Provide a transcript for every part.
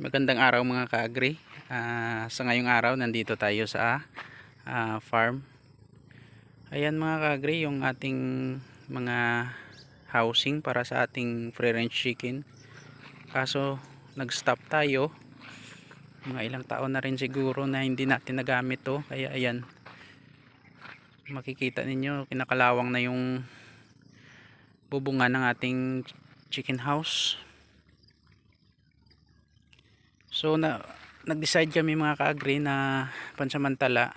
Magandang araw mga kaagri. Ah, sa ngayong araw nandito tayo sa ah, farm. Ayan mga kaagri yung ating mga housing para sa ating free range chicken. Kaso nag-stop tayo. Mga ilang taon na rin siguro na hindi natin nagamit to. Kaya ayan. Makikita ninyo kinakalawang na yung bubungan ng ating chicken house. So na nag-decide kami mga ka-agree na pansamantala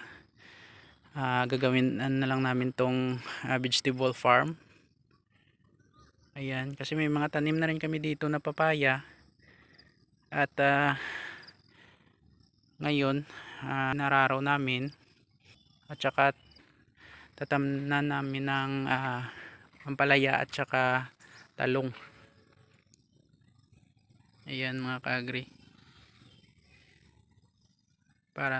ah, gagawin na lang namin tong ah, vegetable farm. Ayan, kasi may mga tanim na rin kami dito na papaya. At ah, ngayon ah, nararaw namin at saka tatamnan namin ng ah, ampalaya at saka talong. Ayan mga ka-agree para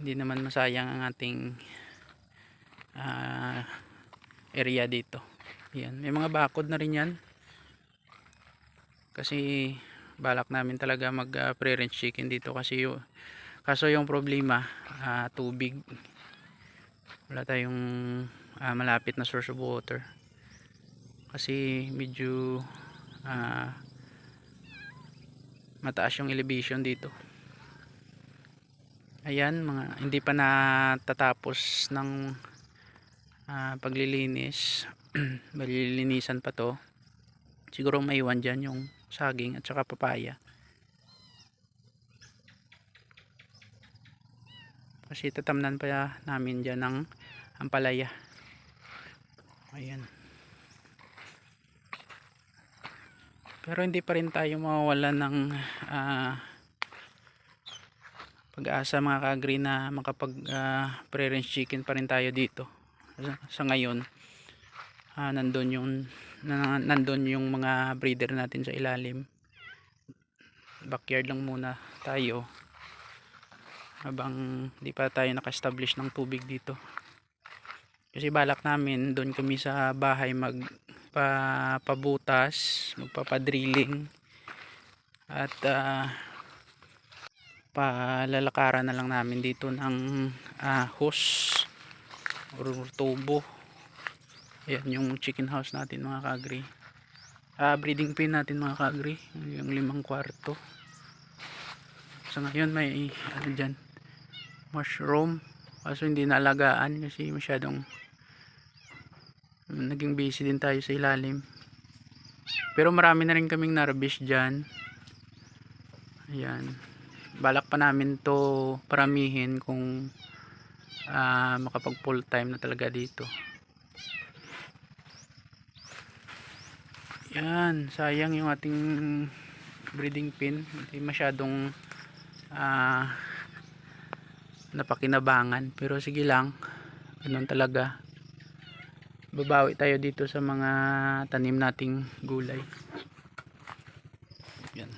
hindi naman masayang ang ating ah, area dito. Yan. may mga bakod na rin yan. Kasi balak namin talaga mag uh, pre range chicken dito kasi yung, kaso yung problema ah, tubig. Wala tayong ah, malapit na source of water. Kasi medyo ah, mataas yung elevation dito. Ayan mga hindi pa natatapos ng ah, paglilinis. Malilinisan pa to. Siguro maiwan dyan yung saging at saka papaya. Kasi tatamnan pa namin dyan ng ampalaya. Ayan pero hindi pa rin tayo mawawala ng ah, pag-asa mga ka-agree na makapag ah, pre-range chicken pa rin tayo dito. Sa, ngayon ah, nandun yung na, nandun yung mga breeder natin sa ilalim. Backyard lang muna tayo habang di pa tayo naka-establish ng tubig dito. Kasi balak namin doon kami sa bahay mag pa, pabutas magpapadrilling at ah, palalakaran na lang namin dito ng ah, hose or tubo. Yan yung chicken house natin mga kagri. Ah, breeding pen natin mga kagri. Yung limang kwarto. Sa ngayon may ano dyan mushroom. Kaso hindi naalagaan kasi masyadong naging busy din tayo sa ilalim. Pero marami na rin kaming narbis dyan. Ayan. Balak pa namin to paramihin kung ah, makapag full time na talaga dito. Yan sayang yung ating breeding pin. Hindi masyadong ah, napakinabangan. Pero sige lang. Ganun talaga babawi tayo dito sa mga tanim nating gulay. Yan.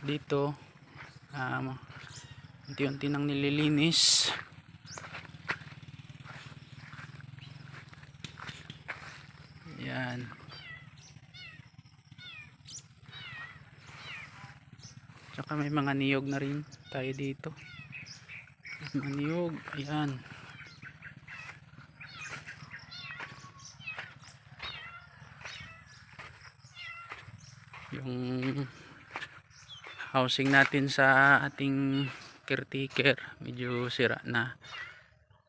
Dito um, unti-unti nang nililinis. Yan. Tsaka may mga niyog na rin tayo dito. Mga niyog ayan yung housing natin sa ating caretaker. Medyo sira na.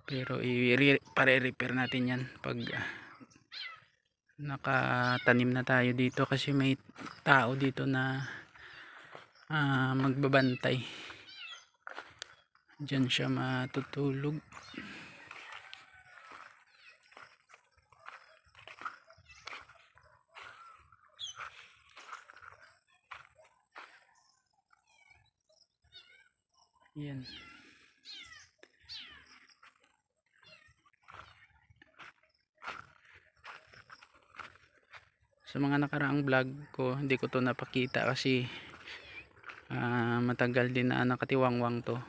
Pero i-repair natin yan pag ah, nakatanim na tayo dito kasi may tao dito na ah, magbabantay. Dyan siya matutulog yan. Sa mga nakaraang vlog ko hindi ko to napakita kasi ah, matagal din na nakatiwangwang to.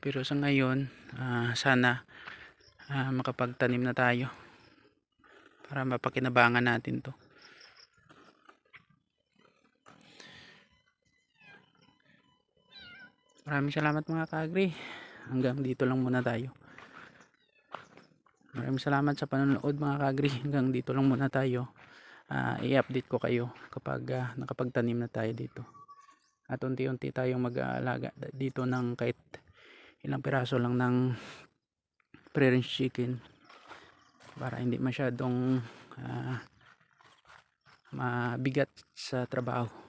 Pero sa ngayon ah, sana ah, makapagtanim na tayo para mapakinabangan natin to Maraming salamat mga ka-agri. Hanggang dito lang muna tayo. Maraming salamat sa panonood mga ka-agri. Hanggang dito lang muna tayo. Ah, i-update ko kayo kapag ah, nakapagtanim na tayo dito. At unti-unti tayong mag-aalaga dito ng kahit ilang piraso lang ng pre-range chicken para hindi masyadong ah, mabigat sa trabaho